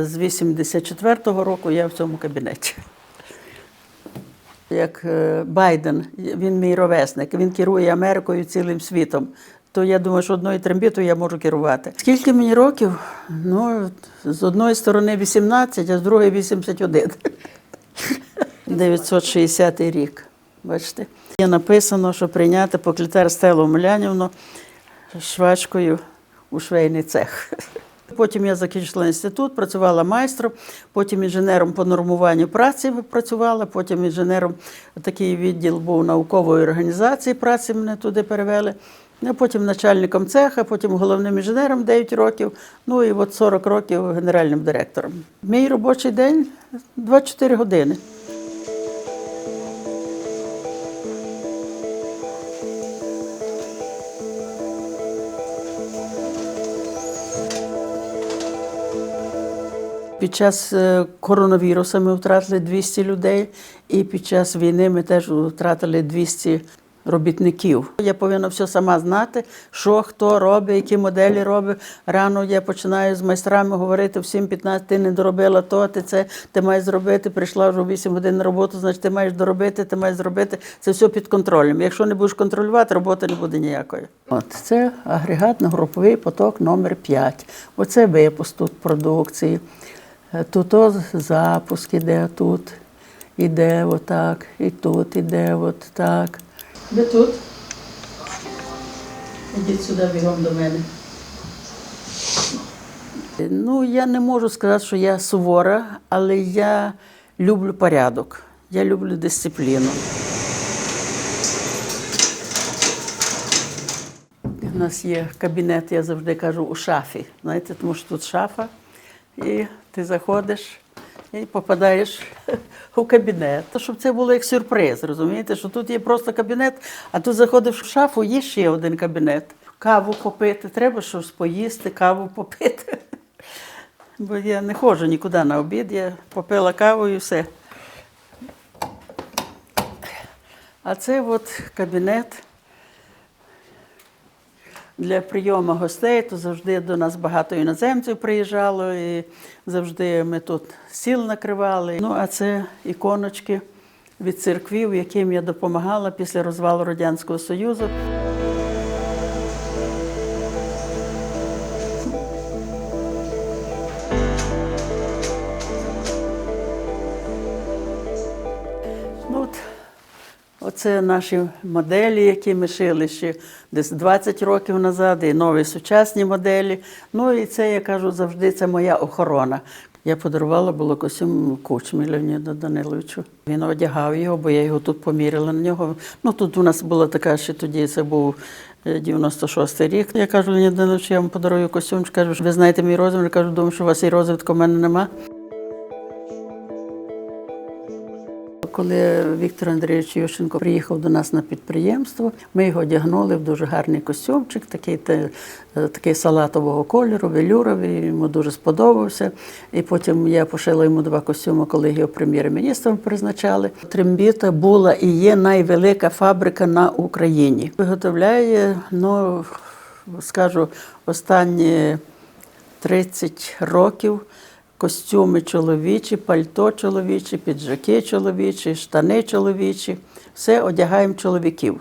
З 84-го року я в цьому кабінеті. Як е, Байден, він мій ровесник, він керує Америкою цілим світом. То я думаю, що одною трембітою я можу керувати. Скільки мені років? Ну, з одної сторони 18, а з другої 81. 960 рік. Бачите? Є написано, що прийняти поклітар Стелу Милянівну швачкою у швейний цех. Потім я закінчила інститут, працювала майстром, потім інженером по нормуванню праці працювала, потім інженером такий відділ був наукової організації праці, мене туди перевели. Ну, потім начальником цеха, потім головним інженером 9 років, ну і от 40 років генеральним директором. Мій робочий день 24 години. Під час е, коронавірусу ми втратили 200 людей, і під час війни ми теж втратили 200 робітників. Я повинна все сама знати, що хто робить, які моделі робить. Рано я починаю з майстрами говорити всім 15, ти не доробила то, ти це ти маєш зробити. Прийшла вже 8 годин на роботу, значить ти маєш доробити, ти маєш зробити. Це все під контролем. Якщо не будеш контролювати, роботи не буде ніякої. От це агрегатно-груповий поток номер 5. Оце випуск тут продукції. Тут о запуск іде, тут іде отак, і тут іде от так. Ви тут? Ідіть сюди бігом до мене. Ну, я не можу сказати, що я сувора, але я люблю порядок. Я люблю дисципліну. У нас є кабінет, я завжди кажу, у шафі. Знаєте, тому що тут шафа, і ти заходиш і попадаєш у кабінет. Щоб це було як сюрприз, розумієте, що тут є просто кабінет, а тут заходиш в шафу, є ще один кабінет. Каву попити, треба щось поїсти, каву попити. Бо я не ходжу нікуди на обід, я попила каву і все. А це от кабінет для прийому гостей, то завжди до нас багато іноземців приїжджало, і завжди ми тут сіл накривали. Ну, а це іконочки від церквів, яким я допомагала після розвалу Радянського Союзу. Оце наші моделі, які ми шили ще десь 20 років назад, і нові сучасні моделі. Ну і це, я кажу, завжди це моя охорона. Я подарувала було костюм кучмі Леоніду Даниловичу. Він одягав його, бо я його тут поміряла на нього. Ну тут у нас була така, ще тоді це був е, 96-й рік. Я кажу, Леонід Данилович, я вам подарую костюм. Кажу, ви знаєте мій розмір? Я кажу, думаю, що у вас і розвитку в мене нема. Коли Віктор Андрійович Ющенко приїхав до нас на підприємство, ми його одягнули в дуже гарний костюмчик, такий, е, такий салатового кольору, велюровий, йому дуже сподобався. І потім я пошила йому два костюми, коли його прем'єр-міністром призначали. Трембіта була і є найвелика фабрика на Україні. Виготовляє, ну скажу, останні 30 років костюми чоловічі, пальто чоловічі, піджаки чоловічі, штани чоловічі. Все одягаємо чоловіків.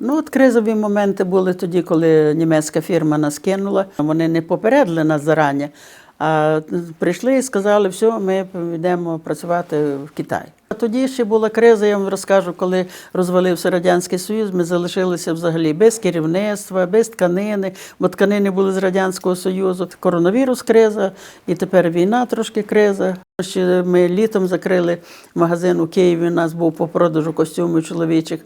Ну, от кризові моменти були тоді, коли німецька фірма нас кинула. Вони не попередили нас зарані, а прийшли і сказали, все, ми йдемо працювати в Китай. А тоді ще була криза, я вам розкажу, коли розвалився Радянський Союз, ми залишилися взагалі без керівництва, без тканини, бо тканини були з Радянського Союзу. Коронавірус криза, і тепер війна трошки криза. Ще ми літом закрили магазин у Києві. У нас був по продажу костюмів чоловічих.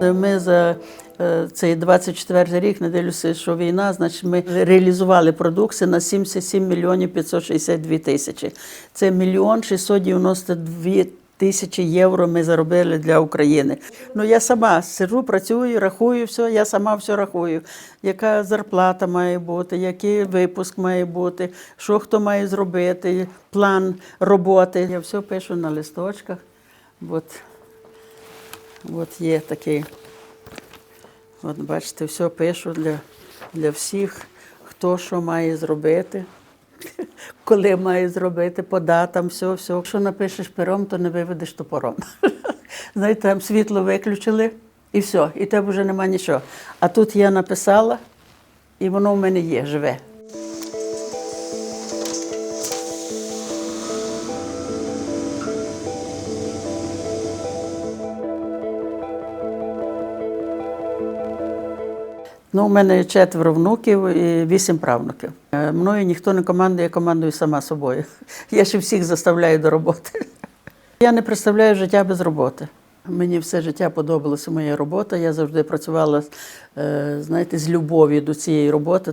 Ми за е, цей 24 рік, не дивлюся, що війна, значить ми реалізували продукцію на 77 мільйонів 562 тисячі. Це мільйон 692 тисячі євро ми заробили для України. Ну я сама сиджу, працюю, рахую все, я сама все рахую. Яка зарплата має бути, який випуск має бути, що хто має зробити, план роботи. Я все пишу на листочках. От. От є такий От бачите, все пишу для, для всіх, хто що має зробити, коли має зробити, по датам, все, все. Якщо напишеш пером, то не виведеш топором. Знаєте, там світло виключили і все, і тебе вже нема нічого. А тут я написала, і воно в мене є, живе. Ну, у мене четверо внуків і вісім правнуків. Е, Мною ніхто не командує, я командую сама собою. Я ще всіх заставляю до роботи. Я не представляю життя без роботи. Мені все життя подобалася моя робота. Я завжди працювала, е, знаєте, з любов'ю до цієї роботи.